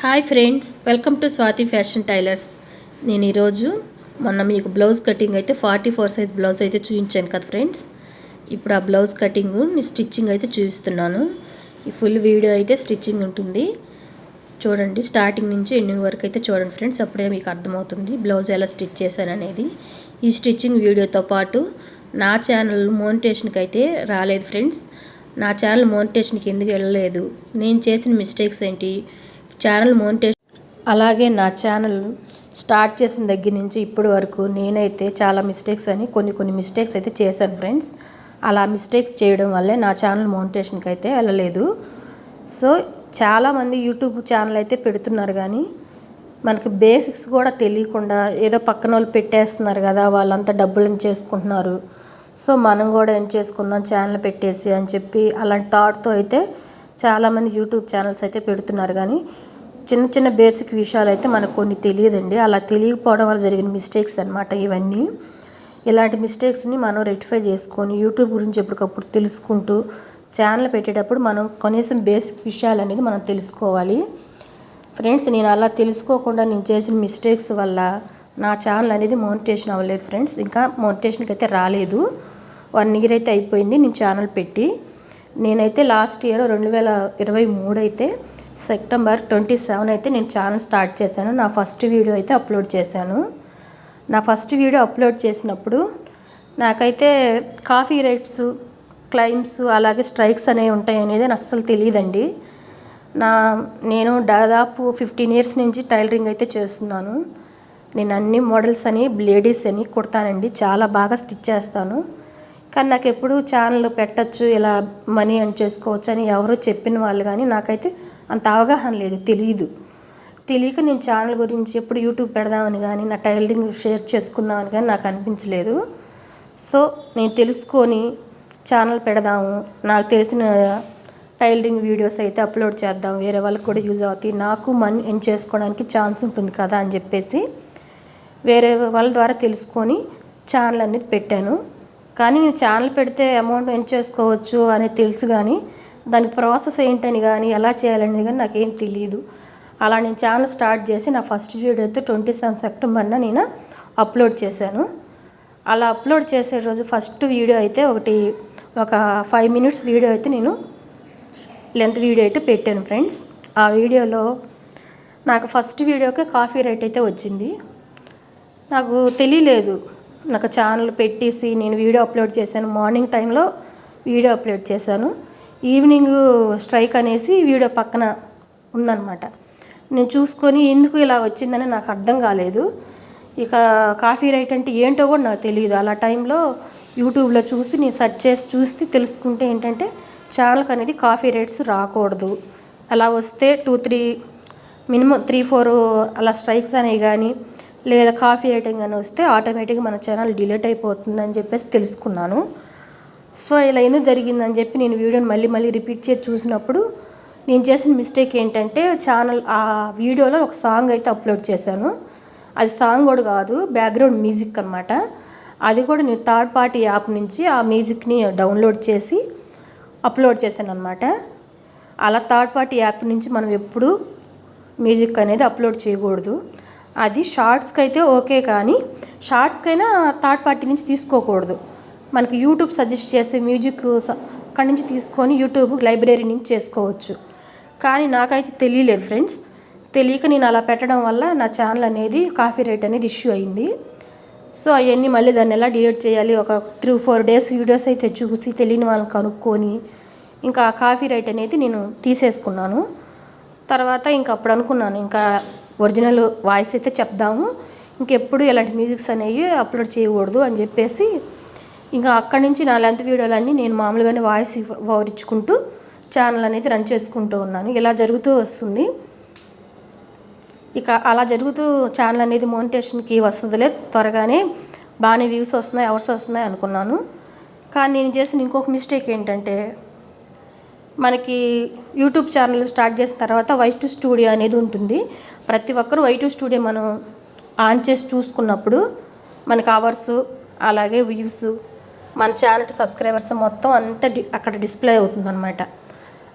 Hi friends welcome to Swati fashion tailors. నేను ఈరోజు మొన్న మీకు బ్లౌజ్ కటింగ్ అయితే ఫార్టీ ఫోర్ సైజ్ బ్లౌజ్ అయితే చూపించాను కదా ఫ్రెండ్స్. ఇప్పుడు ఆ బ్లౌజ్ కటింగ్ స్టిచ్చింగ్ అయితే చూపిస్తున్నాను. ఈ ఫుల్ వీడియో అయితే స్టిచ్చింగ్ ఉంటుంది. చూడండి స్టార్టింగ్ నుంచి ఎండింగ్ వరకు అయితే చూడండి ఫ్రెండ్స్ అప్పుడే మీకు అర్థమవుతుంది బ్లౌజ్ ఎలా స్టిచ్ చేశాను అనేది. ఈ స్టిచ్చింగ్ వీడియోతో పాటు నా ఛానల్ మోనిటేషన్కి అయితే రాలేదు ఫ్రెండ్స్. నా ఛానల్ మోనిటేషన్కి ఎందుకు వెళ్ళలేదు? నేను చేసిన మిస్టేక్స్ ఏంటి? ఛానల్ మోనిటేషన్ అలాగే నా ఛానల్ స్టార్ట్ చేసిన దగ్గర నుంచి ఇప్పటి వరకు నేనైతే చాలా మిస్టేక్స్ అని కొన్ని కొన్ని మిస్టేక్స్ అయితే చేశాను ఫ్రెండ్స్ అలా మిస్టేక్స్ చేయడం వల్లే నా ఛానల్ మోనిటేషన్కి అయితే వెళ్ళలేదు. సో చాలామంది యూట్యూబ్ ఛానల్ అయితే పెడుతున్నారు కానీ మనకి బేసిక్స్ కూడా తెలియకుండా ఏదో పక్కన వాళ్ళు పెట్టేస్తున్నారు కదా వాళ్ళంతా డబ్బులను చేసుకుంటున్నారు. సో మనం కూడా ఏం చేసుకుందాం ఛానల్ పెట్టేసి అని చెప్పి అలాంటి థాట్తో అయితే చాలామంది యూట్యూబ్ ఛానల్స్ అయితే పెడుతున్నారు కానీ చిన్న చిన్న బేసిక్ విషయాలు అయితే మనకు కొన్ని తెలియదండి. అలా తెలియకపోవడం వల్ల జరిగిన మిస్టేక్స్ అనమాట ఇవన్నీ. ఇలాంటి మిస్టేక్స్ని మనం రెక్టిఫై చేసుకొని యూట్యూబ్ గురించి ఎప్పటికప్పుడు తెలుసుకుంటూ ఛానల్ పెట్టేటప్పుడు మనం కనీసం బేసిక్ విషయాలు అనేది మనం తెలుసుకోవాలి. ఫ్రెండ్స్ నేను అలా తెలుసుకోకుండా నేను చేసిన మిస్టేక్స్ వల్ల నా ఛానల్ అనేది మోనిటేషన్ అవ్వలేదు ఫ్రెండ్స్ ఇంకా మోనిటేషన్కి అయితే రాలేదు. వన్ ఇయర్ అయితే అయిపోయింది నేను ఛానల్ పెట్టి. నేనైతే లాస్ట్ ఇయర్ రెండు వేల ఇరవై మూడు అయితే సెప్టెంబర్ ట్వంటీ సెవెన్ అయితే నేను ఛానల్ స్టార్ట్ చేశాను. నా ఫస్ట్ వీడియో అయితే అప్లోడ్ చేశాను. నా ఫస్ట్ వీడియో అప్లోడ్ చేసినప్పుడు నాకైతే కాఫీ రేట్స్ క్లైమ్స్ అలాగే స్ట్రైక్స్ అనేవి ఉంటాయి అనేది అస్సలు తెలియదండి. నా నేను దాదాపు ఫిఫ్టీన్ ఇయర్స్ నుంచి టైలరింగ్ అయితే చేస్తున్నాను. నేను అన్ని మోడల్స్ అని లేడీస్ అని కుడతానండి. చాలా బాగా స్టిచ్ చేస్తాను. కానీ నాకు ఎప్పుడు ఛానల్ పెట్టచ్చు ఇలా మనీ అని చేసుకోవచ్చు అని ఎవరు చెప్పిన వాళ్ళు కానీ నాకైతే అంత అవగాహన లేదు తెలియదు తెలియక నేను ఛానల్ గురించి ఎప్పుడు యూట్యూబ్ పెడదామని కానీ నా టైలరింగ్ షేర్ చేసుకుందామని కానీ నాకు అనిపించలేదు. సో నేను తెలుసుకొని ఛానల్ పెడదాము నాకు తెలిసిన టైలరింగ్ వీడియోస్ అయితే అప్లోడ్ చేద్దాం వేరే వాళ్ళకి కూడా యూజ్ అవుతాయి నాకు మనీ ఎన్ చేసుకోవడానికి ఛాన్స్ ఉంటుంది కదా అని చెప్పేసి వేరే వాళ్ళ ద్వారా తెలుసుకొని ఛానల్ అనేది పెట్టాను. కానీ నేను ఛానల్ పెడితే అమౌంట్ ఎన్ చేసుకోవచ్చు అనేది తెలుసు కానీ దానికి ప్రాసెస్ ఏంటని కానీ ఎలా చేయాలనేది కానీ నాకేం తెలియదు అలా నేను ఛానల్ స్టార్ట్ చేసి నా ఫస్ట్ వీడియో అయితే ట్వంటీ సెవెన్ సెప్టెంబర్న నేను అప్లోడ్ చేశాను. అలా అప్లోడ్ చేసే రోజు ఫస్ట్ వీడియో అయితే ఒకటి ఒక ఫైవ్ మినిట్స్ వీడియో అయితే నేను లెంత్ వీడియో అయితే పెట్టాను ఫ్రెండ్స్. ఆ వీడియోలో నాకు ఫస్ట్ వీడియోకి కాఫీ రేట్ అయితే వచ్చింది. నాకు తెలియలేదు. నాకు ఛానల్ పెట్టేసి నేను వీడియో అప్లోడ్ చేశాను. మార్నింగ్ టైంలో వీడియో అప్లోడ్ చేశాను. ఈవినింగ్ స్ట్రైక్ అనేసి వీడియో పక్కన ఉందన్నమాట. నేను చూసుకొని ఎందుకు ఇలా వచ్చిందని నాకు అర్థం కాలేదు. ఇక కాఫీ రైట్ అంటే ఏంటో కూడా నాకు తెలియదు అలా టైంలో యూట్యూబ్లో చూసి నేను సెర్చ్ చేసి చూసి తెలుసుకుంటే ఏంటంటే ఛానల్కి అనేది కాఫీ రేట్స్ రాకూడదు. అలా వస్తే two three minimum three four అలా స్ట్రైక్స్ అనేవి కానీ లేదా కాఫీ రేటింగ్ అని వస్తే ఆటోమేటిక్గా మన ఛానల్ డిలీట్ అయిపోతుందని చెప్పేసి తెలుసుకున్నాను. సో ఇలా ఎందుకు జరిగిందని చెప్పి నేను వీడియోని మళ్ళీ మళ్ళీ రిపీట్ చేసి చూసినప్పుడు నేను చేసిన మిస్టేక్ ఏంటంటే ఛానల్ ఆ వీడియోలో ఒక సాంగ్ అయితే అప్లోడ్ చేశాను. అది సాంగ్ కూడా కాదు బ్యాక్గ్రౌండ్ మ్యూజిక్ అనమాట అది కూడా నేను థర్డ్ పార్టీ యాప్ నుంచి ఆ మ్యూజిక్ని డౌన్లోడ్ చేసి అప్లోడ్ చేశాను అనమాట అలా థర్డ్ పార్టీ యాప్ నుంచి మనం ఎప్పుడూ మ్యూజిక్ అనేది అప్లోడ్ చేయకూడదు. అది షార్ట్స్కి అయితే ఓకే కానీ షార్ట్స్కైనా థర్డ్ పార్టీ నుంచి తీసుకోకూడదు. మనకు యూట్యూబ్ సజెస్ట్ చేసే మ్యూజిక్ అక్కడి నుంచి తీసుకొని యూట్యూబ్ లైబ్రరీ నుంచి చేసుకోవచ్చు. కానీ నాకైతే తెలియలేదు ఫ్రెండ్స్. తెలియక నేను అలా పెట్టడం వల్ల నా ఛానల్ అనేది కాఫీ రేట్ అనేది ఇష్యూ అయింది. సో అవన్నీ మళ్ళీ దాన్ని ఎలా డిలీట్ చేయాలి? ఒక త్రీ ఫోర్ డేస్ వీడియోస్ అయితే చూసి తెలియని వాళ్ళని కనుక్కొని ఇంకా కాఫీ రైట్ అనేది నేను తీసేసుకున్నాను. తర్వాత ఇంకా అప్పుడు అనుకున్నాను ఇంకా ఒరిజినల్ వాయిస్ అయితే చెప్దాము. ఇంకెప్పుడు ఇలాంటి మ్యూజిక్స్ అనేవి అప్లోడ్ చేయకూడదు అని చెప్పేసి ఇంకా అక్కడి నుంచి నా లెంత్ వీడియోలన్నీ నేను మామూలుగానే వాయిస్ ఇచ్చుకుంటూ ఛానల్ అనేది రన్ చేసుకుంటూ ఉన్నాను. ఇలా జరుగుతూ వస్తుంది. ఇక అలా జరుగుతూ ఛానల్ అనేది మోనిటేషన్కి వస్తుందిలే త్వరగానే బాగానే వ్యూస్ వస్తున్నాయి అవర్స్ వస్తున్నాయి అనుకున్నాను. కానీ నేను చేసిన ఇంకొక మిస్టేక్ ఏంటంటే మనకి యూట్యూబ్ ఛానల్ స్టార్ట్ చేసిన తర్వాత వై టు స్టూడియో అనేది ఉంటుంది. ప్రతి ఒక్కరు వై టు స్టూడియో మనం ఆన్ చేసి చూసుకున్నప్పుడు మనకి అవర్స్ అలాగే వ్యూస్ మన ఛానల్ సబ్స్క్రైబర్స్ మొత్తం అంతా డి అక్కడ డిస్ప్లే అవుతుంది అనమాట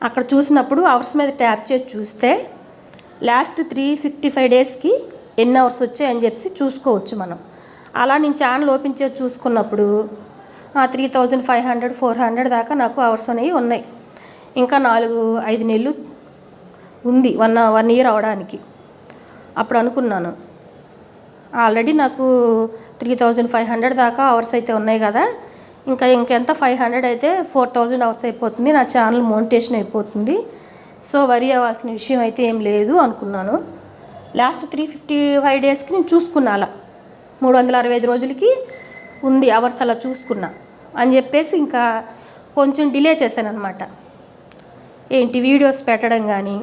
అక్కడ చూసినప్పుడు అవర్స్ మీద ట్యాప్ చేసి చూస్తే లాస్ట్ త్రీ సిక్స్టీ ఫైవ్ డేస్కి ఎన్ని అవర్స్ వచ్చాయని చెప్పి చూసుకోవచ్చు మనం. అలా నేను ఛానల్ ఓపెన్ చేసి చూసుకున్నప్పుడు three thousand five hundred four hundred దాకా నాకు అవర్స్ అనేవి ఉన్నాయి. ఇంకా నాలుగు ఐదు నెలలు ఉంది వన్ వన్ ఇయర్ అవడానికి. అప్పుడు అనుకున్నాను. ఆల్రెడీ నాకు త్రీ థౌజండ్ ఫైవ్ హండ్రెడ్ దాకా అవర్స్ అయితే ఉన్నాయి కదా ఇంకా ఇంకెంత ఫైవ్ హండ్రెడ్ అయితే ఫోర్ థౌజండ్ అవర్స్ అయిపోతుంది. నా ఛానల్ మోనిటేషన్ అయిపోతుంది. సో వరి అవ్వాల్సిన విషయం అయితే ఏం లేదు అనుకున్నాను. లాస్ట్ త్రీ ఫిఫ్టీ ఫైవ్ డేస్కి నేను చూసుకున్నా అలా మూడు వందల అరవై ఐదు రోజులకి ఉంది అవర్స్ అలా చూసుకున్నా. అని చెప్పేసి ఇంకా కొంచెం డిలే చేశాను అనమాట ఏంటి వీడియోస్ పెట్టడం కానీ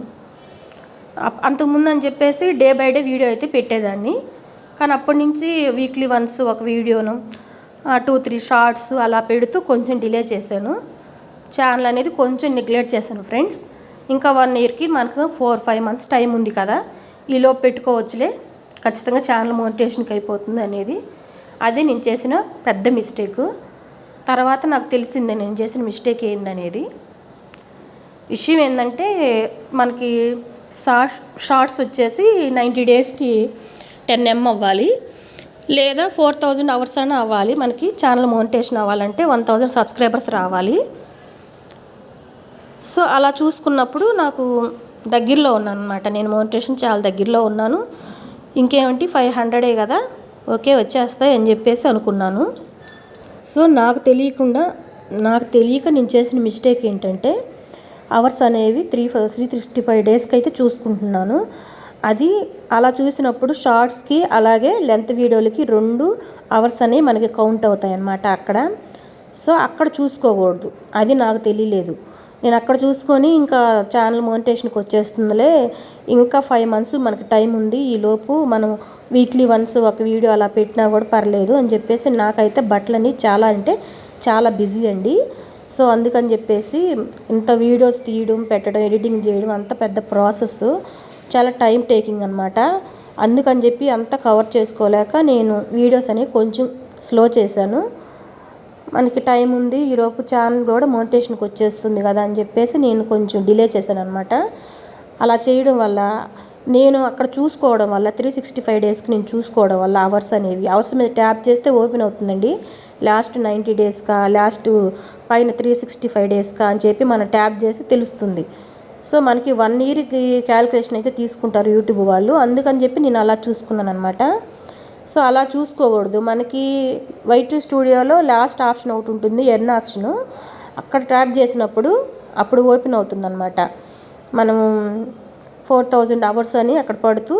అంతకుముందు అని చెప్పేసి డే బై డే వీడియో అయితే పెట్టేదాన్ని. కానీ అప్పటి నుంచి వీక్లీ వన్స్ ఒక వీడియోను టూ త్రీ షార్ట్స్ అలా పెడుతూ కొంచెం డిలే చేశాను. ఛానల్ అనేది కొంచెం నెగ్లెక్ట్ చేశాను ఫ్రెండ్స్ ఇంకా వన్ ఇయర్కి మనకు ఫోర్ ఫైవ్ మంత్స్ టైం ఉంది కదా. ఈలోపు పెట్టుకోవచ్చులే. ఖచ్చితంగా ఛానల్ మోనిటేషన్కి అయిపోతుంది అనేది. అదే నేను చేసిన పెద్ద మిస్టేక్ తర్వాత నాకు తెలిసిందే నేను చేసిన మిస్టేక్ ఏందనేది. విషయం ఏంటంటే మనకి షార్ట్ షార్ట్స్ వచ్చేసి నైంటీ డేస్కి టెన్ ఎం అవ్వాలి. లేదా ఫోర్ థౌజండ్ అవర్స్ అయినా అవ్వాలి. మనకి ఛానల్ మోనిటేషన్ అవ్వాలంటే వన్ థౌజండ్ సబ్స్క్రైబర్స్ రావాలి. సో అలా చూసుకున్నప్పుడు నాకు దగ్గరలో ఉన్నాను అనమాట నేను మోనిటేషన్ చాలా దగ్గరలో ఉన్నాను. ఇంకేమిటి ఫైవ్ హండ్రెడే కదా. ఓకే వచ్చేస్తాయి అని చెప్పేసి అనుకున్నాను. సో నాకు తెలియకుండా నాకు తెలియక నేను చేసిన మిస్టేక్ ఏంటంటే అవర్స్ అనేవి త్రీ త్రీ సిక్స్టీ ఫైవ్ డేస్కి అయితే చూసుకుంటున్నాను. అది అలా చూసినప్పుడు షార్ట్స్కి అలాగే లెంత్ వీడియోలకి రెండు అవర్స్ అనేవి మనకి కౌంట్ అవుతాయి అన్నమాట అక్కడ. సో అక్కడ చూసుకోకూడదు. అది నాకు తెలియలేదు. నేను అక్కడ చూసుకొని ఇంకా ఛానల్ మోనిటేషన్కి వచ్చేస్తుందిలే. ఇంకా ఫైవ్ మంత్స్ మనకి టైం ఉంది. ఈ లోపు మనం వీక్లీ వన్స్ ఒక వీడియో అలా పెట్టినా కూడా పర్లేదు అని చెప్పేసి నాకైతే బట్టలని చాలా అంటే చాలా బిజీ అండి. సో అందుకని చెప్పేసి ఇంత వీడియోస్ తీయడం పెట్టడం ఎడిటింగ్ చేయడం అంత పెద్ద ప్రాసెస్ చాలా టైం టేకింగ్ అనమాట అందుకని చెప్పి అంతా కవర్ చేసుకోలేక నేను వీడియోస్ అనేవి కొంచెం స్లో చేశాను. మనకి టైం ఉంది ఈలోపు ఛానల్ కూడా మోనిటేషన్కి వచ్చేస్తుంది కదా అని చెప్పేసి నేను కొంచెం డిలే చేశాను అనమాట అలా చేయడం వల్ల నేను అక్కడ చూసుకోవడం వల్ల త్రీ సిక్స్టీ ఫైవ్ డేస్కి నేను చూసుకోవడం వల్ల అవర్స్ అనేవి అవర్స్ మీద ట్యాప్ చేస్తే ఓపెన్ అవుతుందండి. లాస్ట్ నైంటీ డేస్కా లాస్ట్ పైన త్రీ సిక్స్టీ ఫైవ్ డేస్కా అని చెప్పి మనం ట్యాప్ చేస్తే తెలుస్తుంది. సో మనకి వన్ ఇయర్కి క్యాలిక్యులేషన్ అయితే తీసుకుంటారు యూట్యూబ్ వాళ్ళు. అందుకని చెప్పి నేను అలా చూసుకున్నాను అనమాట సో అలా చూసుకోకూడదు. మనకి వైట్ స్టూడియోలో లాస్ట్ ఆప్షన్ ఒకటి ఉంటుంది ఎర్న్ ఆప్షను. అక్కడ ట్యాప్ చేసినప్పుడు అప్పుడు ఓపెన్ అవుతుంది అనమాట మనం ఫోర్ థౌజండ్ అవర్స్ అని అక్కడ పడుతూ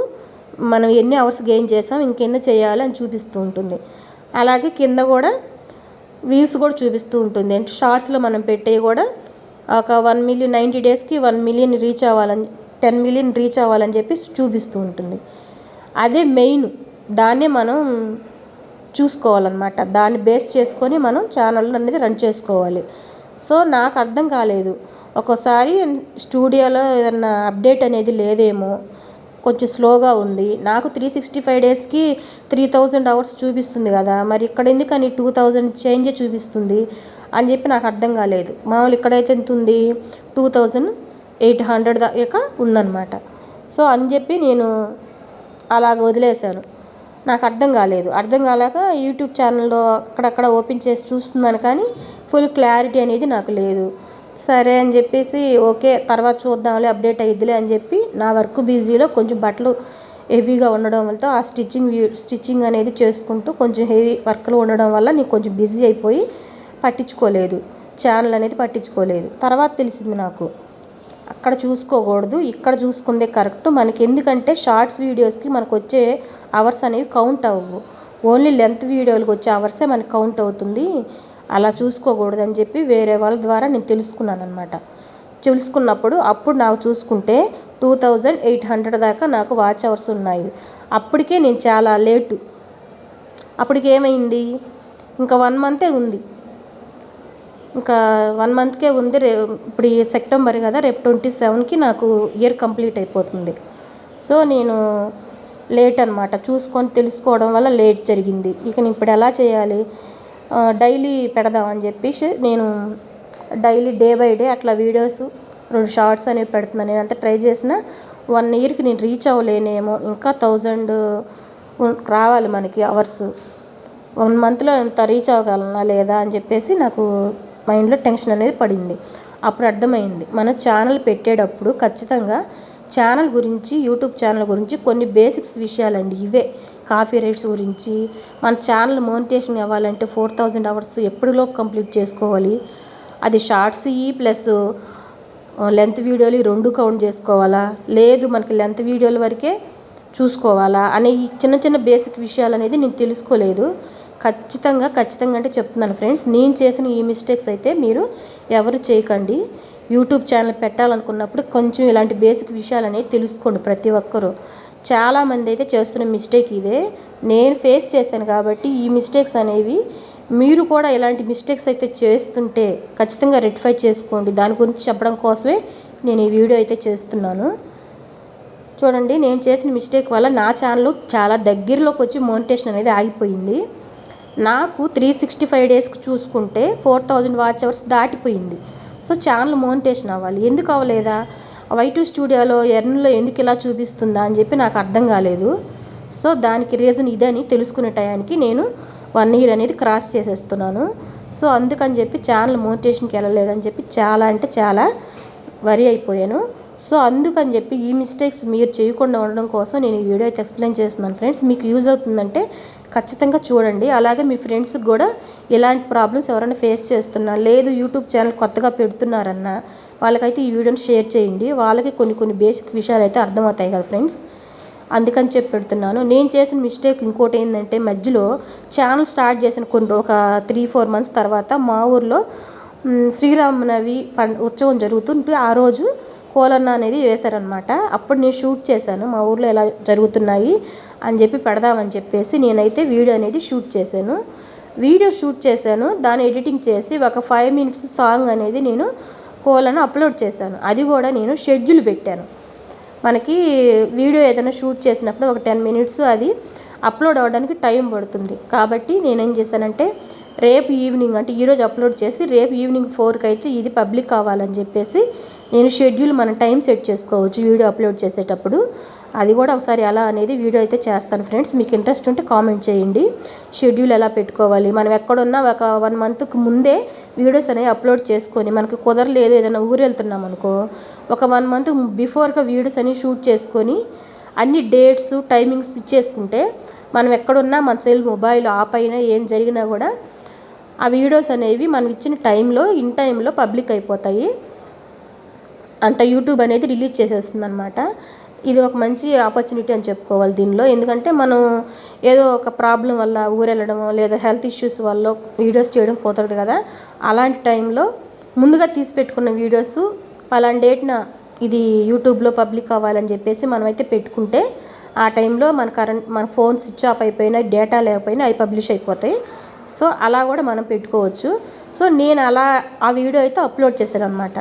మనం ఎన్ని అవర్స్ గెయిన్ చేసాం ఇంకెన్ని చేయాలి అని చూపిస్తూ ఉంటుంది. అలాగే కింద కూడా వ్యూస్ కూడా చూపిస్తూ ఉంటుంది. అంటే షార్ట్స్లో మనం పెట్టేవి కూడా ఒక వన్ మిలియన్ నైంటీ డేస్కి వన్ మిలియన్ రీచ్ అవ్వాలని టెన్ మిలియన్ రీచ్ అవ్వాలని చెప్పి చూపిస్తూ ఉంటుంది. అదే మెయిన్ దాన్నే మనం చూసుకోవాలన్నమాట. దాన్ని బేస్ చేసుకొని మనం ఛానల్ అనేది రన్ చేసుకోవాలి. సో నాకు అర్థం కాలేదు. ఒక్కోసారి స్టూడియోలో ఏదన్నా అప్డేట్ అనేది లేదేమో కొంచెం స్లోగా ఉంది. నాకు త్రీ సిక్స్టీ ఫైవ్ డేస్కి త్రీ థౌజండ్ అవర్స్ చూపిస్తుంది కదా. మరి ఇక్కడ ఎందుకని టూ థౌజండ్ చేంజే చూపిస్తుంది? అని చెప్పి నాకు అర్థం కాలేదు. మామూలు ఇక్కడైతే ఎంత ఉంది? టూ థౌజండ్ ఎయిట్ హండ్రెడ్ దాకా ఉందన్నమాట. సో అని చెప్పి నేను అలాగ వదిలేశాను. నాకు అర్థం కాలేదు. అర్థం కాలేక యూట్యూబ్ ఛానల్లో అక్కడక్కడ ఓపెన్ చేసి చూస్తున్నాను కానీ ఫుల్ క్లారిటీ అనేది నాకు లేదు. సరే అని చెప్పేసి ఓకే తర్వాత చూద్దాంలే అప్డేట్ అయ్యిద్దిలే అని చెప్పి నా వర్క్ బిజీలో కొంచెం బట్టలు హెవీగా ఉండడం వల్ల ఆ స్టిచ్చింగ్ స్టిచ్చింగ్ అనేది చేసుకుంటూ కొంచెం హెవీ వర్క్లో ఉండడం వల్ల నేను కొంచెం బిజీ అయిపోయి పట్టించుకోలేదు. ఛానల్ అనేది పట్టించుకోలేదు. తర్వాత తెలిసింది నాకు. అక్కడ చూసుకోకూడదు. ఇక్కడ చూసుకుందే కరెక్ట్. మనకి ఎందుకంటే షార్ట్స్ వీడియోస్కి మనకు వచ్చే అవర్స్ అనేవి కౌంట్ అవ్వవు. ఓన్లీ లెంత్ వీడియోలకు వచ్చే అవర్సే మనకి కౌంట్ అవుతుంది. అలా చూసుకోకూడదు అని చెప్పి వేరే వాళ్ళ ద్వారా నేను తెలుసుకున్నాను అనమాట తెలుసుకున్నప్పుడు అప్పుడు నాకు చూసుకుంటే టూ థౌజండ్ ఎయిట్ హండ్రెడ్ దాకా నాకు వాచ్ అవర్స్ ఉన్నాయి. అప్పటికే నేను చాలా లేటు. అప్పటికి ఏమైంది? ఇంకా వన్ మంతే ఉంది. ఇంకా వన్ మంత్కే ఉంది. రే ఇప్పుడు ఈ సెప్టెంబర్ కదా రేపు ట్వంటీ సెవెన్కి నాకు ఇయర్ కంప్లీట్ అయిపోతుంది. సో నేను లేట్ అనమాట చూసుకొని తెలుసుకోవడం వల్ల లేట్ జరిగింది. ఇక నేను ఇప్పుడు ఎలా చేయాలి? డైలీ పెడదామని చెప్పేసి నేను డైలీ డే బై డే అట్లా వీడియోస్ రెండు షార్ట్స్ అనేవి పెడుతున్నాను నేను అంతా ట్రై చేసిన వన్ ఇయర్కి నేను రీచ్ అవ్వలేనేమో. ఇంకా థౌజండ్ రావాలి మనకి అవర్స్. వన్ మంత్లో ఎంత రీచ్ అవ్వగలనా లేదా అని చెప్పేసి నాకు మైండ్లో టెన్షన్ అనేది పడింది. అప్పుడు అర్థమైంది. మన ఛానల్ పెట్టేటప్పుడు ఖచ్చితంగా ఛానల్ గురించి యూట్యూబ్ ఛానల్ గురించి కొన్ని బేసిక్స్ విషయాలండి ఇవే. కాఫీ రేట్స్ గురించి మన ఛానల్ మోనిటేషన్ అవ్వాలంటే ఫోర్ థౌజండ్ అవర్స్ ఎప్పుడులో కంప్లీట్ చేసుకోవాలి? అది షార్ట్స్ ఈ ప్లస్ లెంత్ వీడియోలు ఈ రెండు కౌంట్ చేసుకోవాలా? లేదు మనకి లెంత్ వీడియోల వరకే చూసుకోవాలా? అనే ఈ చిన్న చిన్న బేసిక్ విషయాలు అనేది నేను తెలుసుకోలేదు. ఖచ్చితంగా ఖచ్చితంగా అంటే చెప్తున్నాను ఫ్రెండ్స్. నేను చేసిన ఈ మిస్టేక్స్ అయితే మీరు ఎవరు చేయకండి. యూట్యూబ్ ఛానల్ పెట్టాలనుకున్నప్పుడు కొంచెం ఇలాంటి బేసిక్ విషయాలు అనేవి తెలుసుకోండి ప్రతి ఒక్కరూ. చాలామంది అయితే చేస్తున్న మిస్టేక్ ఇదే. నేను ఫేస్ చేశాను కాబట్టి ఈ మిస్టేక్స్ అనేవి మీరు కూడా ఇలాంటి మిస్టేక్స్ అయితే చేస్తుంటే ఖచ్చితంగా రెక్టిఫై చేసుకోండి. దాని గురించి చెప్పడం కోసమే నేను ఈ వీడియో అయితే చేస్తున్నాను. చూడండి నేను చేసిన మిస్టేక్ వల్ల నా ఛానల్ చాలా దగ్గరలోకి వచ్చి మోనిటేషన్ అనేది ఆగిపోయింది. నాకు త్రీ సిక్స్టీ ఫైవ్ డేస్కి చూసుకుంటే ఫోర్ థౌజండ్ వాచ్ అవర్స్ దాటిపోయింది. సో ఛానల్ మోనిటేషన్ అవ్వాలి. ఎందుకు అవ్వలేదా? వై టూ స్టూడియోలో ఎర్న్లో ఎందుకు ఇలా చూపిస్తుందా అని చెప్పి నాకు అర్థం కాలేదు. సో దానికి రీజన్ ఇదని తెలుసుకునే టయానికి నేను వన్ ఇయర్ అనేది క్రాస్ చేసేస్తున్నాను. సో అందుకని చెప్పి ఛానల్ మోటివేషన్కి వెళ్ళలేదని చెప్పి చాలా అంటే చాలా వరి అయిపోయాను. సో అందుకని చెప్పి ఈ మిస్టేక్స్ మీరు చేయకుండా ఉండడం కోసం నేను ఈ వీడియో అయితే ఎక్స్ప్లెయిన్ చేస్తున్నాను ఫ్రెండ్స్ మీకు యూజ్ అవుతుందంటే ఖచ్చితంగా చూడండి. అలాగే మీ ఫ్రెండ్స్కి కూడా ఇలాంటి ప్రాబ్లమ్స్ ఎవరైనా ఫేస్ చేస్తున్నా లేదు యూట్యూబ్ ఛానల్ కొత్తగా పెడుతున్నారన్నా వాళ్ళకైతే ఈ వీడియోని షేర్ చేయండి. వాళ్ళకి కొన్ని కొన్ని బేసిక్ విషయాలు అయితే అర్థమవుతాయి కదా ఫ్రెండ్స్ అందుకని చెప్పి పెడుతున్నాను. నేను చేసిన మిస్టేక్ ఇంకోటి ఏంటంటే మధ్యలో ఛానల్ స్టార్ట్ చేసిన కొన్ని ఒక త్రీ ఫోర్ మంత్స్ తర్వాత మా ఊర్లో శ్రీరామనవి పం ఉత్సవం జరుగుతుంటే ఆ రోజు కోలన్న అనేది వేశారనమాట. అప్పుడు నేను షూట్ చేశాను. మా ఊర్లో ఎలా జరుగుతున్నాయి అని చెప్పి పెడదామని చెప్పేసి నేనైతే వీడియో అనేది షూట్ చేశాను. వీడియో షూట్ చేశాను. దాన్ని ఎడిటింగ్ చేసి ఒక ఫైవ్ మినిట్స్ సాంగ్ అనేది నేను కోలను అప్లోడ్ చేశాను. అది కూడా నేను షెడ్యూల్ పెట్టాను. మనకి వీడియో ఏదైనా షూట్ చేసినప్పుడు ఒక టెన్ మినిట్స్ అది అప్లోడ్ అవ్వడానికి టైం పడుతుంది. కాబట్టి నేనేం చేశానంటే రేపు ఈవినింగ్ అంటే ఈరోజు అప్లోడ్ చేసి రేపు ఈవినింగ్ ఫోర్కి అయితే ఇది పబ్లిక్ కావాలని చెప్పేసి నేను షెడ్యూల్ మన టైం సెట్ చేసుకోవచ్చు వీడియో అప్లోడ్ చేసేటప్పుడు. అది కూడా ఒకసారి ఎలా అనేది వీడియో అయితే చేస్తాను ఫ్రెండ్స్. మీకు ఇంట్రెస్ట్ ఉంటే కామెంట్ చేయండి. షెడ్యూల్ ఎలా పెట్టుకోవాలి? మనం ఎక్కడున్నా ఒక వన్ మంత్కి ముందే వీడియోస్ అనేవి అప్లోడ్ చేసుకొని మనకు కుదరలేదు ఏదైనా ఊరు వెళ్తున్నాం అనుకో ఒక వన్ మంత్ బిఫోర్గా వీడియోస్ అనేవి షూట్ చేసుకొని అన్ని డేట్స్ టైమింగ్స్ ఇచ్చేసుకుంటే మనం ఎక్కడున్నా మన సెల్ మొబైల్ ఆప్ అయినా ఏం జరిగినా కూడా ఆ వీడియోస్ అనేవి మనం ఇచ్చిన టైంలో ఇన్ టైంలో పబ్లిక్ అయిపోతాయి. అంత యూట్యూబ్ అనేది రిలీజ్ చేసేస్తుంది అనమాట ఇది ఒక మంచి ఆపర్చునిటీ అని చెప్పుకోవాలి దీనిలో. ఎందుకంటే మనం ఏదో ఒక ప్రాబ్లం వల్ల ఊరెళ్ళడమో లేదా హెల్త్ ఇష్యూస్ వల్ల వీడియోస్ చేయడం కుదరదు కదా. అలాంటి టైంలో ముందుగా తీసి పెట్టుకున్న వీడియోస్ పలానా డేట్న ఇది యూట్యూబ్లో పబ్లిక్ అవ్వాలని చెప్పేసి మనమైతే పెట్టుకుంటే ఆ టైంలో మన కరెంట్ మన ఫోన్ స్విచ్ ఆఫ్ అయిపోయినా డేటా లేకపోయినా అవి పబ్లిష్ అయిపోతాయి. సో అలా కూడా మనం పెట్టుకోవచ్చు. సో నేను అలా ఆ వీడియో అయితే అప్లోడ్ చేశాను అనమాట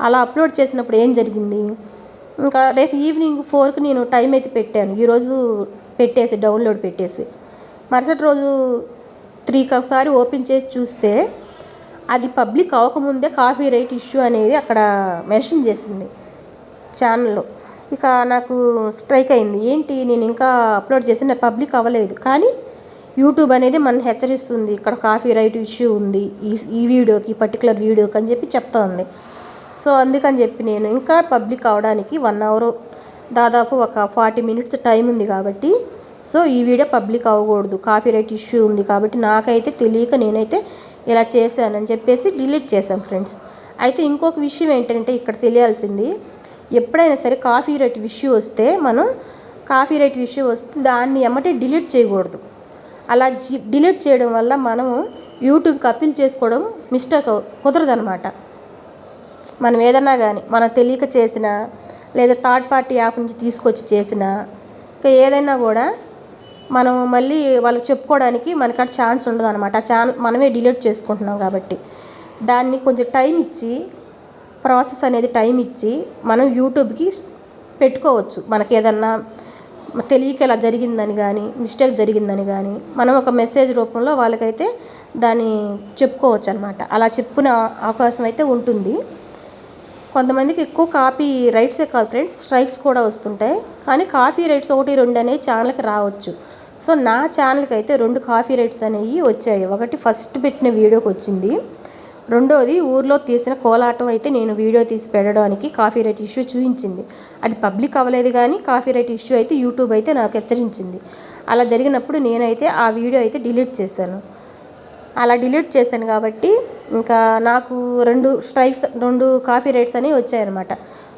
అలా అప్లోడ్ చేసినప్పుడు ఏం జరిగింది? ఇంకా రేపు ఈవినింగ్ ఫోర్కి నేను టైం అయితే పెట్టాను. ఈరోజు పెట్టేసి డౌన్లోడ్ పెట్టేసి. మరుసటి రోజు త్రీకి ఒకసారి ఓపెన్ చేసి చూస్తే అది పబ్లిక్ అవ్వకముందే కాఫీ రైట్ ఇష్యూ అనేది అక్కడ మెన్షన్ చేసింది ఛానల్లో. ఇక నాకు స్ట్రైక్ అయింది. ఏంటి? నేను ఇంకా అప్లోడ్ చేసి నా పబ్లిక్ అవ్వలేదు. కానీ యూట్యూబ్ అనేది మన హెచ్చరిస్తుంది. ఇక్కడ కాఫీ రైట్ ఇష్యూ ఉంది. ఈ ఈ వీడియోకి పర్టికులర్ వీడియోకి అని చెప్పి చెప్తా ఉంది. సో అందుకని చెప్పి నేను ఇంకా పబ్లిక్ అవడానికి వన్ అవర్ దాదాపు ఒక ఫార్టీ మినిట్స్ టైం ఉంది కాబట్టి. సో ఈ వీడియో పబ్లిక్ అవ్వకూడదు కాఫీ రైట్ ఇష్యూ ఉంది కాబట్టి నాకైతే తెలియక నేనైతే ఇలా చేశానని చెప్పేసి డిలీట్ చేశాను ఫ్రెండ్స్. అయితే ఇంకొక విషయం ఏంటంటే ఇక్కడ తెలియాల్సింది ఎప్పుడైనా సరే కాఫీ రేట్ ఇష్యూ వస్తే మనం కాఫీ రేట్ ఇష్యూ వస్తే దాన్ని ఎమ్మటే డిలీట్ చేయకూడదు. అలా డిలీట్ చేయడం వల్ల మనము యూట్యూబ్కి అప్పీల్ చేసుకోవడం మిస్టేక్ కుదరదనమాట మనం ఏదన్నా కానీ మనం తెలియక చేసిన లేదా థర్డ్ పార్టీ యాప్ నుంచి తీసుకొచ్చి చేసిన ఇంకా ఏదైనా కూడా మనం మళ్ళీ వాళ్ళకి చెప్పుకోవడానికి మనకాడ ఛాన్స్ ఉండదు అనమాట ఆ ఛాన్ మనమే డిలీట్ చేసుకుంటున్నాం కాబట్టి. దాన్ని కొంచెం టైం ఇచ్చి ప్రాసెస్ అనేది టైం ఇచ్చి మనం యూట్యూబ్కి పెట్టుకోవచ్చు. మనకి ఏదన్నా తెలియక ఇలా జరిగిందని కానీ మిస్టేక్ జరిగిందని కానీ మనం ఒక మెసేజ్ రూపంలో వాళ్ళకైతే దాన్ని చెప్పుకోవచ్చు అనమాట అలా చెప్పుకునే అవకాశం అయితే ఉంటుంది. కొంతమందికి ఎక్కువ కాపీ రైట్సే కాదు ఫ్రెండ్స్ స్ట్రైక్స్ కూడా వస్తుంటాయి. కానీ కాఫీ రైట్స్ ఒకటి రెండు అనేవి ఛానల్కి రావచ్చు. సో నా ఛానల్కి అయితే రెండు కాఫీ రైట్స్ అనేవి వచ్చాయి. ఒకటి ఫస్ట్ పెట్టిన వీడియోకి వచ్చింది. రెండోది ఊర్లో తీసిన కోలాటం అయితే నేను వీడియో తీసి పెట్టడానికి కాఫీ రైట్ ఇష్యూ చూపించింది. అది పబ్లిక్ అవ్వలేదు కానీ కాఫీ రైట్ ఇష్యూ అయితే యూట్యూబ్ అయితే నాకు హెచ్చరించింది. అలా జరిగినప్పుడు నేనైతే ఆ వీడియో అయితే డిలీట్ చేశాను. అలా డిలీట్ చేశాను కాబట్టి ఇంకా నాకు రెండు స్ట్రైక్స్ రెండు కాఫీ రైట్స్ అనేవి వచ్చాయన్నమాట.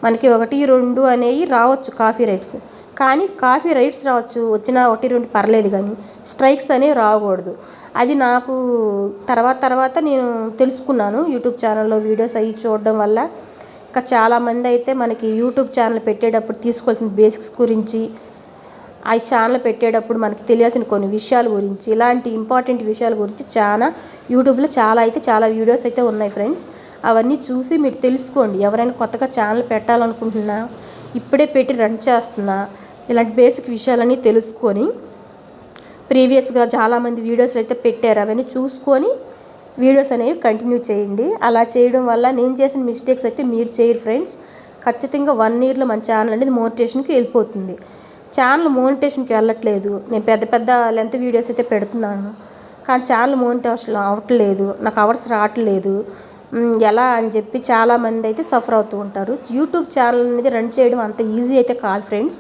మనకి ఒకటి రెండు అనేవి రావచ్చు కాఫీ రైట్స్. కానీ కాఫీ రైట్స్ రావచ్చు వచ్చిన ఒకటి రెండు పర్లేదు కానీ స్ట్రైక్స్ అనేవి రాకూడదు. అది నాకు తర్వాత తర్వాత నేను తెలుసుకున్నాను యూట్యూబ్ ఛానల్లో వీడియోస్ అవి చూడడం వల్ల. ఇంకా చాలామంది అయితే మనకి యూట్యూబ్ ఛానల్ పెట్టేటప్పుడు తీసుకోవాల్సిన బేసిక్స్ గురించి ఆ ఛానల్ పెట్టేటప్పుడు మనకి తెలియాల్సిన కొన్ని విషయాల గురించి ఇలాంటి ఇంపార్టెంట్ విషయాల గురించి చాలా యూట్యూబ్లో చాలా అయితే చాలా వీడియోస్ అయితే ఉన్నాయి ఫ్రెండ్స్ అవన్నీ చూసి మీరు తెలుసుకోండి. ఎవరైనా కొత్తగా ఛానల్ పెట్టాలనుకుంటున్నా ఇప్పుడే పెట్టి రన్ చేస్తున్నా ఇలాంటి బేసిక్ విషయాలన్నీ తెలుసుకొని ప్రీవియస్గా చాలామంది వీడియోస్ అయితే పెట్టారు. అవన్నీ చూసుకొని వీడియోస్ అనేవి కంటిన్యూ చేయండి. అలా చేయడం వల్ల నేను చేసిన మిస్టేక్స్ అయితే మీరు చేయరు ఫ్రెండ్స్ ఖచ్చితంగా వన్ ఇయర్లో మన ఛానల్ అనేది మోటివేషన్కి వెళ్ళిపోతుంది. ఛానల్ మోనిటేషన్కి వెళ్ళట్లేదు. నేను పెద్ద పెద్ద లెంత్ వీడియోస్ అయితే పెడుతున్నాను. కానీ ఛానల్ మోనిటేషన్ అవ్వట్లేదు. నాకు అవర్స్ రావట్లేదు. ఎలా అని చెప్పి చాలామంది అయితే సఫర్ అవుతూ ఉంటారు. యూట్యూబ్ ఛానల్ అనేది రన్ చేయడం అంత ఈజీ అయితే కాదు ఫ్రెండ్స్.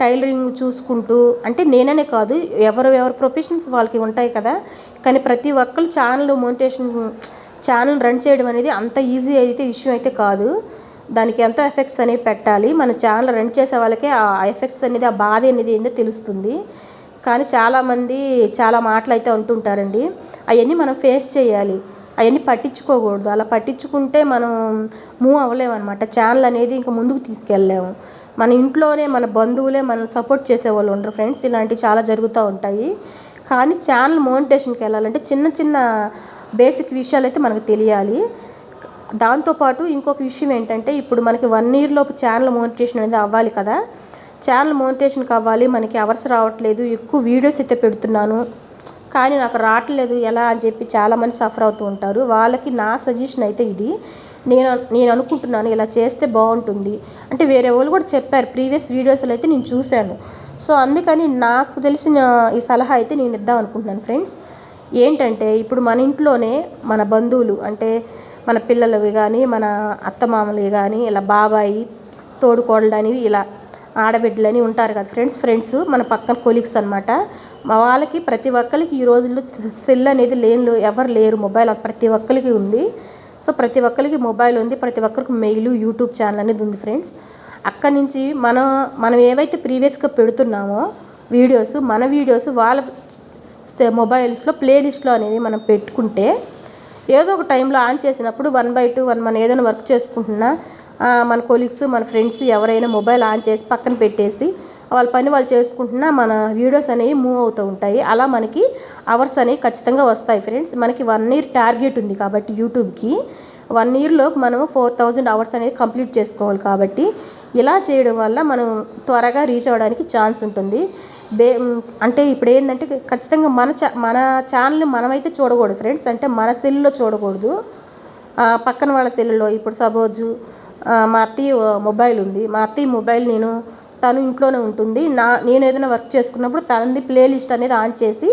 టైలరింగ్ చూసుకుంటూ అంటే నేననే కాదు ఎవరు ఎవరు ప్రొఫెషన్స్ వాళ్ళకి ఉంటాయి కదా. కానీ ప్రతి ఒక్కరు ఛానల్ మోనిటేషన్ ఛానల్ రన్ చేయడం అనేది అంత ఈజీ అయితే విషయం అయితే కాదు. దానికి ఎంత ఎఫెక్ట్స్ అనేవి పెట్టాలి. మన ఛానల్ రన్ చేసే వాళ్ళకే ఆ ఎఫెక్ట్స్ అనేది ఆ బాధ అనేది ఏందో తెలుస్తుంది. కానీ చాలామంది చాలా మాటలు అయితే అంటుంటారండి. అవన్నీ మనం ఫేస్ చేయాలి. అవన్నీ పట్టించుకోకూడదు. అలా పట్టించుకుంటే మనం మూవ్ అవ్వలేమన్నమాట. ఛానల్ అనేది ఇంకా ముందుకు తీసుకెళ్ళలేము. మన ఇంట్లోనే మన బంధువులే మనల్ని సపోర్ట్ చేసేవాళ్ళు ఉండరు ఫ్రెండ్స్ ఇలాంటివి చాలా జరుగుతూ ఉంటాయి. కానీ ఛానల్ మోనిటేషన్కి వెళ్ళాలంటే చిన్న చిన్న బేసిక్ విషయాలు అయితే మనకు తెలియాలి. దాంతోపాటు ఇంకొక విషయం ఏంటంటే ఇప్పుడు మనకి వన్ ఇయర్ లోపు ఛానల్ మోనిటేషన్ అనేది అవ్వాలి కదా. ఛానల్ మోనిటేషన్కి అవ్వాలి మనకి అవర్స్ రావట్లేదు ఎక్కువ వీడియోస్ అయితే పెడుతున్నాను. కానీ నాకు రావట్లేదు ఎలా అని చెప్పి చాలామంది సఫర్ అవుతూ ఉంటారు. వాళ్ళకి నా సజెషన్ అయితే ఇది. నేను నేను అనుకుంటున్నాను ఇలా చేస్తే బాగుంటుంది. అంటే వేరే వాళ్ళు కూడా చెప్పారు ప్రీవియస్ వీడియోస్లో అయితే నేను చూశాను. సో అందుకని నాకు తెలిసిన ఈ సలహా అయితే నేను ఇద్దాం అనుకుంటున్నాను ఫ్రెండ్స్ ఏంటంటే ఇప్పుడు మన ఇంట్లోనే మన బంధువులు అంటే మన పిల్లలవి కానీ మన అత్తమామలవి కానీ ఇలా బాబాయి తోడుకోడలని ఇలా ఆడబిడ్డలని ఉంటారు కదా ఫ్రెండ్స్. ఫ్రెండ్స్ మన పక్కన కొలీగ్స్ అనమాట మా వాళ్ళకి ప్రతి ఒక్కరికి ఈ రోజుల్లో సెల్ అనేది లేని ఎవరు లేరు. మొబైల్ ప్రతి ఒక్కరికి ఉంది. సో ప్రతి ఒక్కరికి మొబైల్ ఉంది. ప్రతి ఒక్కరికి మెయిల్ యూట్యూబ్ ఛానల్ అనేది ఉంది ఫ్రెండ్స్. అక్కడి నుంచి మనం మనం ఏవైతే ప్రీవియస్గా పెడుతున్నామో వీడియోస్ మన వీడియోస్ వాళ్ళ సే- మొబైల్స్లో ప్లేలిస్ట్లో అనేది మనం పెట్టుకుంటే ఏదో ఒక టైంలో ఆన్ చేసినప్పుడు వన్ బై టూ వన్ మనం ఏదైనా వర్క్ చేసుకుంటున్నా మన కొలీగ్స్ మన ఫ్రెండ్స్ ఎవరైనా మొబైల్ ఆన్ చేసి పక్కన పెట్టేసి వాళ్ళ పని వాళ్ళు చేసుకుంటున్నా మన వీడియోస్ అనేవి మూవ్ అవుతూ ఉంటాయి. అలా మనకి అవర్స్ అనేవి ఖచ్చితంగా వస్తాయి ఫ్రెండ్స్ మనకి వన్ ఇయర్ టార్గెట్ ఉంది కాబట్టి యూట్యూబ్కి. వన్ ఇయర్లో మనం ఫోర్ థౌజండ్ అవర్స్ అనేది కంప్లీట్ చేసుకోవాలి కాబట్టి ఇలా చేయడం వల్ల మనం త్వరగా రీచ్ అవ్వడానికి ఛాన్స్ ఉంటుంది. బే అంటే ఇప్పుడు ఏంటంటే ఖచ్చితంగా మన ఛా మన ఛానల్ని మనమైతే చూడకూడదు ఫ్రెండ్స్. అంటే మన సెల్లో చూడకూడదు. పక్కన వాళ్ళ సెల్లులో ఇప్పుడు సపోజు మా అత్తయ్య మొబైల్ ఉంది. మా అత్తయ్య మొబైల్ నేను తను ఇంట్లోనే ఉంటుంది. నా నేను ఏదైనా వర్క్ చేసుకున్నప్పుడు తనది ప్లేలిస్ట్ అనేది ఆన్ చేసి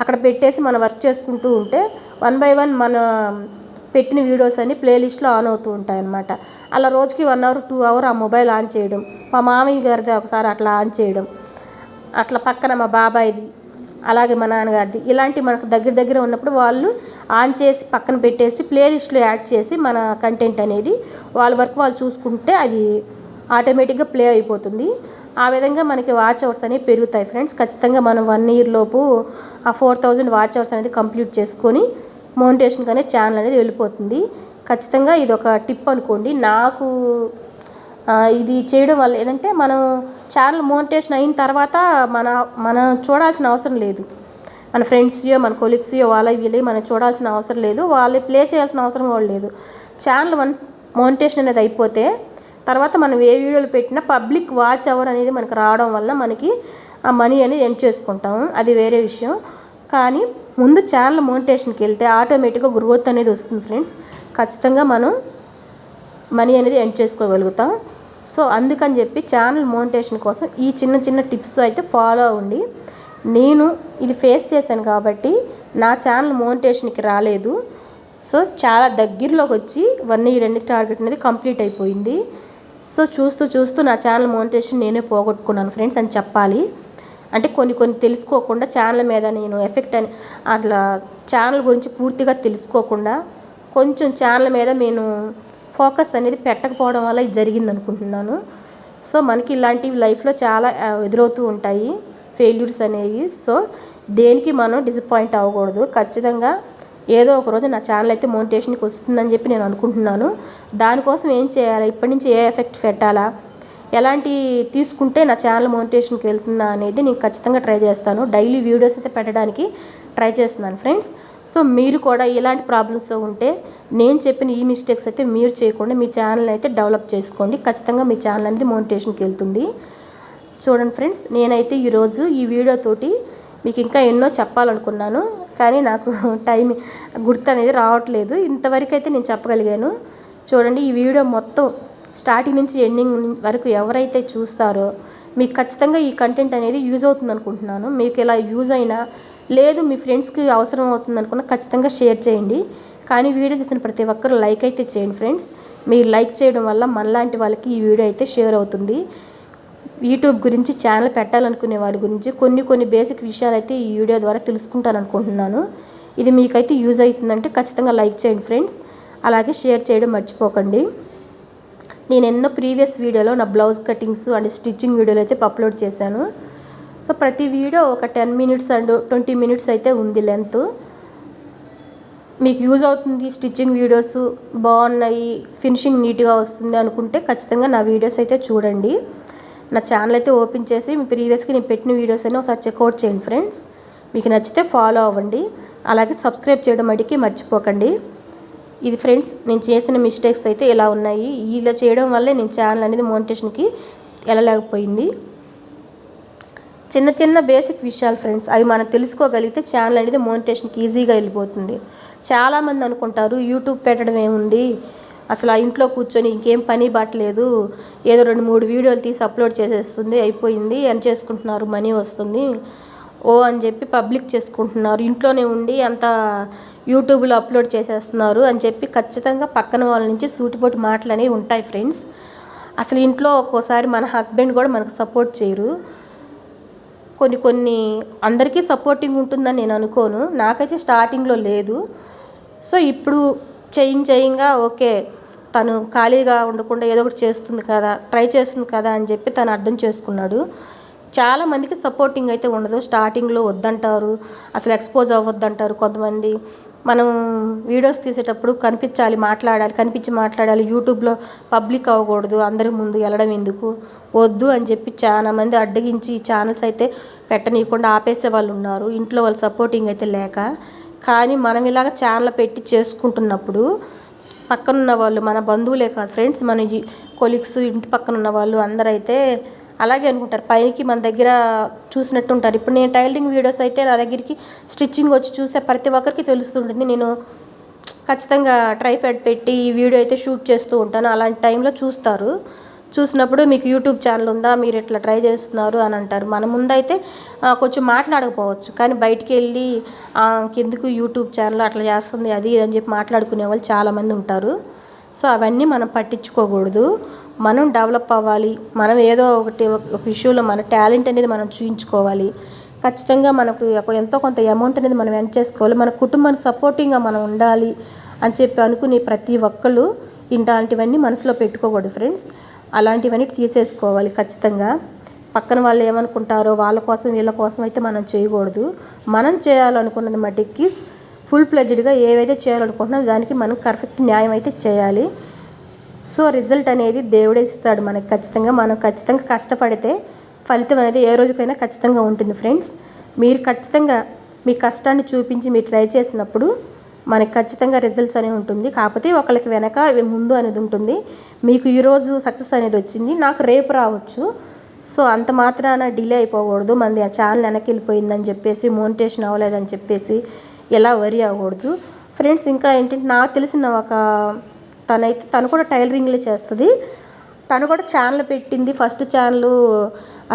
అక్కడ పెట్టేసి మనం వర్క్ చేసుకుంటూ ఉంటే వన్ బై వన్ మన పెట్టిన వీడియోస్ అన్ని ప్లేలిస్ట్లో ఆన్ అవుతూ ఉంటాయి అన్నమాట. అలా రోజుకి వన్ అవర్ టూ అవర్ ఆ మొబైల్ ఆన్ చేయడం. మా మామయ్య గారిది ఒకసారి అట్లా ఆన్ చేయడం. అట్లా పక్కన మా బాబాయ్ది అలాగే మా నాన్నగారిది ఇలాంటి మనకు దగ్గర దగ్గర ఉన్నప్పుడు వాళ్ళు ఆన్ చేసి పక్కన పెట్టేసి ప్లేలిస్ట్లో యాడ్ చేసి మన కంటెంట్ అనేది వాళ్ళ వర్క్ వాళ్ళు చూసుకుంటే అది ఆటోమేటిక్గా ప్లే అయిపోతుంది. ఆ విధంగా మనకి వాచ్ అవర్స్ అనేవి పెరుగుతాయి ఫ్రెండ్స్. ఖచ్చితంగా మనం వన్ ఇయర్ లోపు ఆ ఫోర్ థౌజండ్ వాచ్ అవర్స్ అనేది కంప్లీట్ చేసుకొని మోనిటేషన్కి అనే ఛానల్ అనేది వెళ్ళిపోతుంది. ఖచ్చితంగా ఇది ఒక టిప్ అనుకోండి. నాకు ఇది చేయడం వల్ల ఏంటంటే మనం ఛానల్ మోనిటేషన్ అయిన తర్వాత మన మనం చూడాల్సిన అవసరం లేదు. మన ఫ్రెండ్స్యో మన కొలీగ్స్యో వాళ్ళ వీళ్ళు మనం చూడాల్సిన అవసరం లేదు. వాళ్ళు ప్లే చేయాల్సిన అవసరం కూడా లేదు. ఛానల్ వన్ మోనిటేషన్ అనేది అయిపోతే తర్వాత మనం ఏ వీడియోలు పెట్టినా పబ్లిక్ వాచ్ అవర్ అనేది మనకు రావడం వల్ల మనకి ఆ మనీ అనేది ఎండ్ చేసుకుంటాము అది వేరే విషయం. కానీ ముందు ఛానల్ మోనిటేషన్కి వెళ్తే ఆటోమేటిక్గా గ్రోత్ అనేది వస్తుంది ఫ్రెండ్స్. ఖచ్చితంగా మనం మనీ అనేది ఎండ్ చేసుకోగలుగుతాం. సో అందుకని చెప్పి ఛానల్ మోనిటేషన్ కోసం ఈ చిన్న చిన్న టిప్స్ అయితే ఫాలో అవ్వండి. నేను ఇది ఫేస్ చేశాను కాబట్టి నా ఛానల్ మోనిటేషన్కి రాలేదు. సో చాలా దగ్గరలోకి వచ్చి వన్ ఇయర్ ఎన్ని టార్గెట్ అనేది కంప్లీట్ అయిపోయింది. సో చూస్తూ చూస్తూ నా ఛానల్ మోనిటేషన్ నేనే పోగొట్టుకున్నాను ఫ్రెండ్స్ అని చెప్పాలి. అంటే కొన్ని కొన్ని తెలుసుకోకుండా ఛానల్ మీద నేను ఎఫెక్ట్ అని అట్లా ఛానల్ గురించి పూర్తిగా తెలుసుకోకుండా కొంచెం ఛానల్ మీద నేను ఫోకస్ అనేది పెట్టకపోవడం వల్ల ఇది జరిగింది అనుకుంటున్నాను సో మనకి ఇలాంటివి లైఫ్లో చాలా ఎదురవుతూ ఉంటాయి. ఫెయిల్యూర్స్ అనేవి. సో దేనికి మనం డిసప్పాయింట్ అవ్వకూడదు. ఖచ్చితంగా ఏదో ఒక రోజు నా ఛానల్ అయితే మోనిటేషన్కి వస్తుందని చెప్పి నేను అనుకుంటున్నాను. దానికోసం ఏం చేయాలి? ఇప్పటి నుంచి ఏ ఎఫెక్ట్ పెట్టాలా? ఎలాంటి తీసుకుంటే నా ఛానల్ మోనిటేషన్కి వెళ్తుందా అనేది నేను ఖచ్చితంగా ట్రై చేస్తాను. డైలీ వీడియోస్ అయితే పెట్టడానికి ట్రై చేస్తున్నాను ఫ్రెండ్స్. సో మీరు కూడా ఇలాంటి ప్రాబ్లమ్స్ ఉంటే నేను చెప్పిన ఈ మిస్టేక్స్ అయితే మీరు చేయకుండా మీ ఛానల్ అయితే డెవలప్ చేసుకోండి. ఖచ్చితంగా మీ ఛానల్ అనేది మోనిటేషన్కి వెళ్తుంది. చూడండి ఫ్రెండ్స్ నేనైతే ఈరోజు ఈ వీడియోతోటి మీకు ఇంకా ఎన్నో చెప్పాలనుకున్నాను. కానీ నాకు టైం గుర్తు అనేది రావట్లేదు. ఇంతవరకు అయితే నేను చెప్పగలిగాను. చూడండి ఈ వీడియో మొత్తం స్టార్టింగ్ నుంచి ఎండింగ్ వరకు ఎవరైతే చూస్తారో మీకు ఖచ్చితంగా ఈ కంటెంట్ అనేది యూజ్ అవుతుంది అనుకుంటున్నాను. మీకు ఇలా యూజ్ అయినా లేదు మీ ఫ్రెండ్స్కి అవసరం అవుతుంది అనుకున్న ఖచ్చితంగా షేర్ చేయండి. కానీ వీడియో చూసిన ప్రతి ఒక్కరు లైక్ అయితే చేయండి ఫ్రెండ్స్. మీరు లైక్ చేయడం వల్ల మనలాంటి వాళ్ళకి ఈ వీడియో అయితే షేర్ అవుతుంది. యూట్యూబ్ గురించి ఛానల్ పెట్టాలనుకునే వాళ్ళ గురించి కొన్ని కొన్ని బేసిక్ విషయాలు అయితే ఈ వీడియో ద్వారా తెలుసుకుంటాను అనుకుంటున్నాను. ఇది మీకైతే యూజ్ అవుతుందంటే ఖచ్చితంగా లైక్ చేయండి ఫ్రెండ్స్. అలాగే షేర్ చేయడం మర్చిపోకండి. నేను ఎన్నో ప్రీవియస్ వీడియోలో నా బ్లౌజ్ కటింగ్స్ అండ్ స్టిచ్చింగ్ వీడియోలు అయితే అప్లోడ్ చేశాను. సో ప్రతి వీడియో ఒక ten minutes and twenty minutes అయితే ఉంది లెంత్. మీకు యూజ్ అవుతుంది స్టిచ్చింగ్ వీడియోస్ బాగున్నాయి ఫినిషింగ్ నీట్గా వస్తుంది అనుకుంటే ఖచ్చితంగా నా వీడియోస్ అయితే చూడండి. నా ఛానల్ అయితే ఓపెన్ చేసి మీ ప్రీవియస్గా నేను పెట్టిన వీడియోస్ అయినా ఒకసారి చెక్అవుట్ చేయండి ఫ్రెండ్స్. మీకు నచ్చితే ఫాలో అవ్వండి. అలాగే సబ్స్క్రైబ్ చేయడం మటుకి మర్చిపోకండి. ఇది ఫ్రెండ్స్ నేను చేసిన మిస్టేక్స్ అయితే ఇలా ఉన్నాయి. ఇలా చేయడం వల్లే నేను ఛానల్ అనేది మోనిటేషన్కి వెళ్ళలేకపోయింది. చిన్న చిన్న బేసిక్ విషయాలు ఫ్రెండ్స్ అవి మనం తెలుసుకోగలిగితే ఛానల్ అనేది మోనిటేషన్కి ఈజీగా వెళ్ళిపోతుంది. చాలామంది అనుకుంటారు యూట్యూబ్ పెట్టడం ఏముంది? అసలు ఆ ఇంట్లో కూర్చొని ఇంకేం పని పట్టలేదు. ఏదో రెండు మూడు వీడియోలు తీసి అప్లోడ్ చేసేస్తుంది అయిపోయింది అని చేసుకుంటున్నారు మనీ వస్తుంది. ఓ అని చెప్పి పబ్లిక్ చేసుకుంటున్నారు ఇంట్లోనే ఉండి అంత యూట్యూబ్లో అప్లోడ్ చేసేస్తున్నారు అని చెప్పి ఖచ్చితంగా పక్కన వాళ్ళ నుంచి సూటిపోటు మాటలు అనేవి ఉంటాయి ఫ్రెండ్స్. అసలు ఇంట్లో ఒక్కోసారి మన హస్బెండ్ కూడా మనకు సపోర్ట్ చేయరు. కొన్ని కొన్ని అందరికీ సపోర్టింగ్ ఉంటుందని నేను అనుకోను. నాకైతే స్టార్టింగ్లో లేదు. సో ఇప్పుడు చేయింగ్ చేయంగా ఓకే తను ఖాళీగా ఉండకుండా ఏదో ఒకటి చేస్తుంది కదా ట్రై చేస్తుంది కదా అని చెప్పి తను అర్థం చేసుకున్నాడు. చాలామందికి సపోర్టింగ్ అయితే ఉండదు. స్టార్టింగ్లో వద్దంటారు అసలు ఎక్స్పోజ్ అవ్వద్దంటారు కొంతమంది. మనం వీడియోస్ తీసేటప్పుడు కనిపించాలి మాట్లాడాలి కనిపించి మాట్లాడాలి. యూట్యూబ్లో పబ్లిక్ అవ్వకూడదు అందరి ముందు వెళ్ళడం ఎందుకు? వద్దు అని చెప్పి చాలా మంది అడ్డగించి ఛానల్స్ అయితే పెట్టనీయకుండా ఆపేసే వాళ్ళు ఉన్నారు. ఇంట్లో వాళ్ళు సపోర్టింగ్ అయితే లేక. కానీ మనం ఇలాగ ఛానల్ పెట్టి చేసుకుంటున్నప్పుడు పక్కనున్న వాళ్ళు మన బంధువులే కాదు ఫ్రెండ్స్ మన కొలీగ్స్ ఇంటి పక్కన ఉన్న వాళ్ళు అందరైతే అలాగే అనుకుంటారు. పైకి మన దగ్గర చూసినట్టు ఉంటారు. ఇప్పుడు నేను టైలరింగ్ వీడియోస్ అయితే నా దగ్గరికి స్టిచ్చింగ్ వచ్చి చూసే ప్రతి ఒక్కరికి తెలుస్తుంటుంది. నేను ఖచ్చితంగా ట్రైప్యాడ్ పెట్టి ఈ వీడియో అయితే షూట్ చేస్తూ ఉంటాను. అలాంటి టైంలో చూస్తారు. చూసినప్పుడు మీకు యూట్యూబ్ ఛానల్ ఉందా? మీరు ఇట్లా ట్రై చేస్తున్నారు? అని అంటారు. మన ముందైతే కొంచెం మాట్లాడకపోవచ్చు. కానీ బయటికి వెళ్ళి కిందకు ఇంకెందుకు యూట్యూబ్ ఛానల్ అట్లా చేస్తుంది? అది అని చెప్పి మాట్లాడుకునే వాళ్ళు చాలామంది ఉంటారు. సో అవన్నీ మనం పట్టించుకోకూడదు. మనం డెవలప్ అవ్వాలి మనం ఏదో ఒకటి ఒక ఇష్యూలో మన టాలెంట్ అనేది మనం చూపించుకోవాలి ఖచ్చితంగా మనకు ఎంతో కొంత అమౌంట్ అనేది మనం ఎన్ చేసుకోవాలి. మన కుటుంబానికి సపోర్టింగ్గా మనం ఉండాలి అని చెప్పి అనుకుని ప్రతి ఒక్కళ్ళు ఇలాంటివన్నీ మనసులో పెట్టుకోకూడదు ఫ్రెండ్స్. అలాంటివన్నీ తీసేసుకోవాలి ఖచ్చితంగా. పక్కన వాళ్ళు ఏమనుకుంటారో వాళ్ళ కోసం వీళ్ళ కోసం అయితే మనం చేయకూడదు. మనం చేయాలనుకున్నది మట్టికి ఫుల్ ప్లెజ్డ్గా ఏవైతే చేయాలనుకుంటున్నామో దానికి మనం పర్ఫెక్ట్ న్యాయం అయితే చేయాలి. సో రిజల్ట్ అనేది దేవుడే ఇస్తాడు మనకి ఖచ్చితంగా. మనం ఖచ్చితంగా కష్టపడితే ఫలితం అనేది ఏ రోజుకైనా ఖచ్చితంగా ఉంటుంది ఫ్రెండ్స్. మీరు ఖచ్చితంగా మీ కష్టాన్ని చూపించి మీరు ట్రై చేసినప్పుడు మనకి ఖచ్చితంగా రిజల్ట్స్ అనేవి ఉంటుంది. కాకపోతే ఒకళ్ళకి వెనక ముందు అనేది ఉంటుంది. మీకు ఈరోజు సక్సెస్ అనేది వచ్చింది. నాకు రేపు రావచ్చు. సో అంత మాత్రాన డిలే అయిపోకూడదు. మనది ఆ ఛానల్ వెనక్కి వెళ్ళిపోయిందని చెప్పేసి మోనిటేషన్ అవ్వలేదని చెప్పేసి ఎలా వరి అవ్వకూడదు. ఫ్రెండ్స్ ఇంకా ఏంటంటే నాకు తెలిసిన ఒక తనైతే తను కూడా టైలరింగ్లే చేస్తుంది. తను కూడా ఛానల్ పెట్టింది. ఫస్ట్ ఛానల్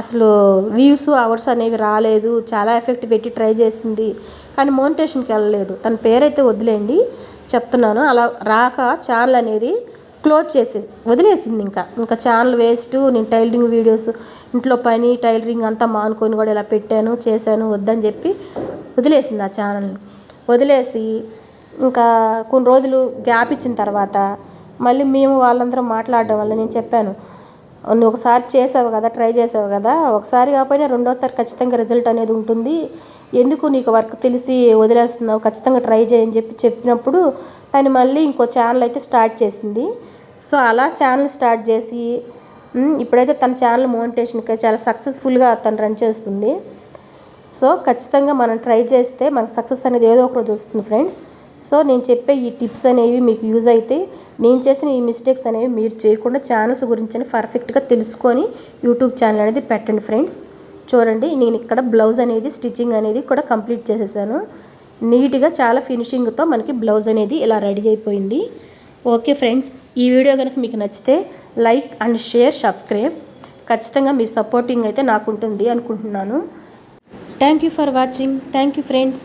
అసలు వ్యూస్ అవర్స్ అనేవి రాలేదు. చాలా ఎఫెక్ట్ పెట్టి ట్రై చేసింది. కానీ మోనిటేషన్కి వెళ్ళలేదు. తన పేరైతే వదిలేండి చెప్తున్నాను. అలా రాక ఛానల్ అనేది క్లోజ్ చేసే వదిలేసింది ఇంకా. ఇంకా ఛానల్ వేస్ట్ నేను టైలరింగ్ వీడియోస్ ఇంట్లో పని టైలరింగ్ అంతా మానుకొని కూడా ఇలా పెట్టాను చేశాను వద్దని చెప్పి వదిలేసింది ఆ ఛానల్ని. వదిలేసి ఇంకా కొన్ని రోజులు గ్యాప్ ఇచ్చిన తర్వాత మళ్ళీ మేము వాళ్ళందరం మాట్లాడడం వల్ల నేను చెప్పాను నువ్వు ఒకసారి చేసావు కదా ట్రై చేసావు కదా ఒకసారి కాకపోయినా రెండోసారి ఖచ్చితంగా రిజల్ట్ అనేది ఉంటుంది. ఎందుకు నీకు వర్క్ తెలిసి వదిలేస్తున్నావు? ఖచ్చితంగా ట్రై చేయని చెప్పి చెప్పినప్పుడు తను మళ్ళీ ఇంకో ఛానల్ అయితే స్టార్ట్ చేసింది. సో అలా ఛానల్ స్టార్ట్ చేసి ఇప్పుడైతే తన ఛానల్ మోనిటేషన్కి చాలా సక్సెస్ఫుల్గా తను రన్ చేస్తుంది. సో ఖచ్చితంగా మనం ట్రై చేస్తే మనకు సక్సెస్ అనేది ఏదో ఒక రోజు వస్తుంది ఫ్రెండ్స్ సో నేను చెప్పే ఈ టిప్స్ అనేవి మీకు యూజ్ అయితే నేను చేసిన ఈ మిస్టేక్స్ అనేవి మీరు చేయకుండా ఛానల్స్ గురించి పర్ఫెక్ట్గా తెలుసుకొని యూట్యూబ్ ఛానల్ అనేది పెట్టండి ఫ్రెండ్స్. చూడండి నేను ఇక్కడ బ్లౌజ్ అనేది స్టిచ్చింగ్ అనేది కూడా కంప్లీట్ చేసేసాను. నీట్గా చాలా ఫినిషింగ్తో మనకి బ్లౌజ్ అనేది ఇలా రెడీ అయిపోయింది. ఓకే ఫ్రెండ్స్ ఈ వీడియో కనుక మీకు నచ్చితే లైక్ అండ్ షేర్ సబ్స్క్రైబ్. ఖచ్చితంగా మీ సపోర్టింగ్ అయితే నాకు ఉంటుంది అనుకుంటున్నాను. Thank you for watching. Thank you friends.